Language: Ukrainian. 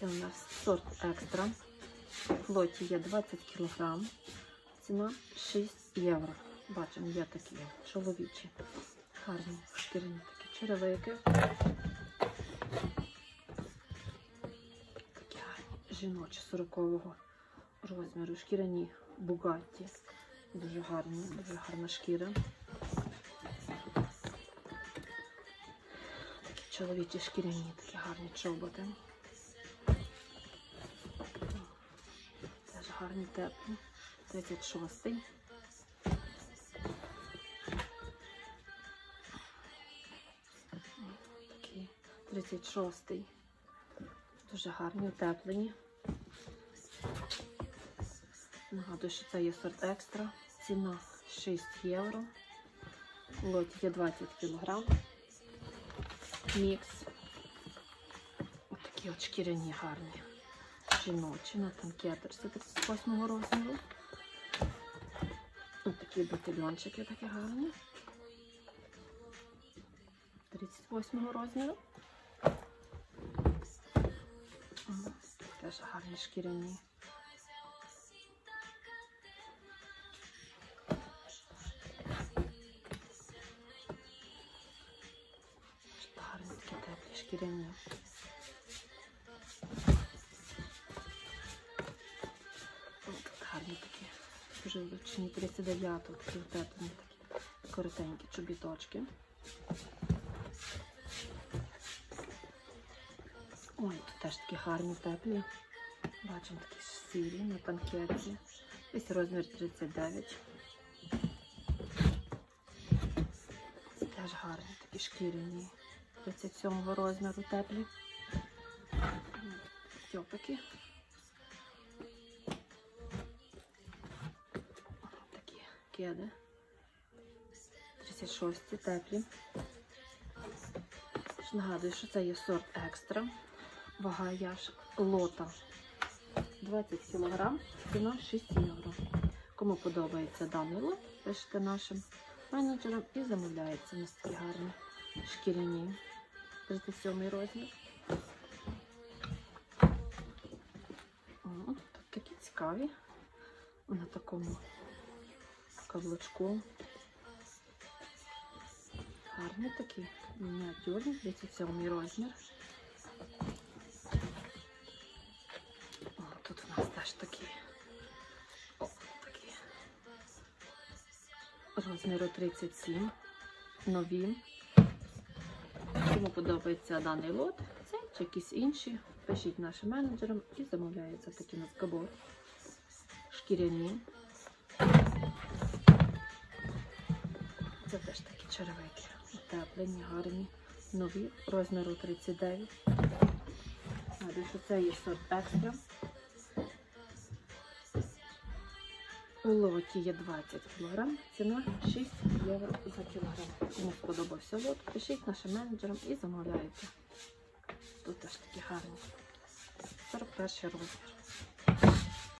Це у нас сорт екстра. В лоті є 20 кг. Ціна 6 євро. Бачимо, є такі чоловічі. Гарні шкіряні такі черевики. Такі гарні жіночі 40-го розміру. Шкіряні бугатті. Дуже гарні, дуже гарна шкіра. Такі чоловічі шкіряні, такі гарні чоботи. Гарні теплі. 36-й. Такий 36-й. Дуже гарні, утеплені. Нагадую, що це є сорт екстра. Ціна 6 євро. Лоті є 20 кг. Мікс. Ось такі от шкіряні гарні. Жіночі на танкетерці 38 розміру. Ось такі бутильончики такі гарні. 38 розміру. Теж гарні шкіряні. Гарні такі теплі шкіряні. Жилочні 39 такі утеплені такі коротенькі чобіточки. Ой, тут теж такі гарні теплі. Бачимо такі сірі на танкетці. Ось розмір 39. Це теж гарні такі шкіряні. 37 розміру теплі. Тьопики. Кеди. 36 теплі. Нагадую, що це є сорт екстра. Вага яш лота 20 кг, ціна 6 євро. Кому подобається даний лот, пишете нашим менеджерам і замовляється на такі гарні шкіряні. 37 розмір. О, такі цікаві. На такому каблучку. Гарні такі, мініатюрні, 37 розмір. О, тут у нас теж такі. О, такі. Розміру 37. Нові. Кому подобається даний лот, цей чи якісь інші, пишіть нашим менеджерам і замовляється такий у нас кабот. Шкіряні. Черевики. Утеплені, гарні, нові, розміру 39. Нагадую, що це є сорт екстра. У лоті є 20 кг, ціна 6 євро за кілограм. Кому сподобався лот, пишіть нашим менеджерам і замовляйте. Тут теж такі гарні. 41 розмір.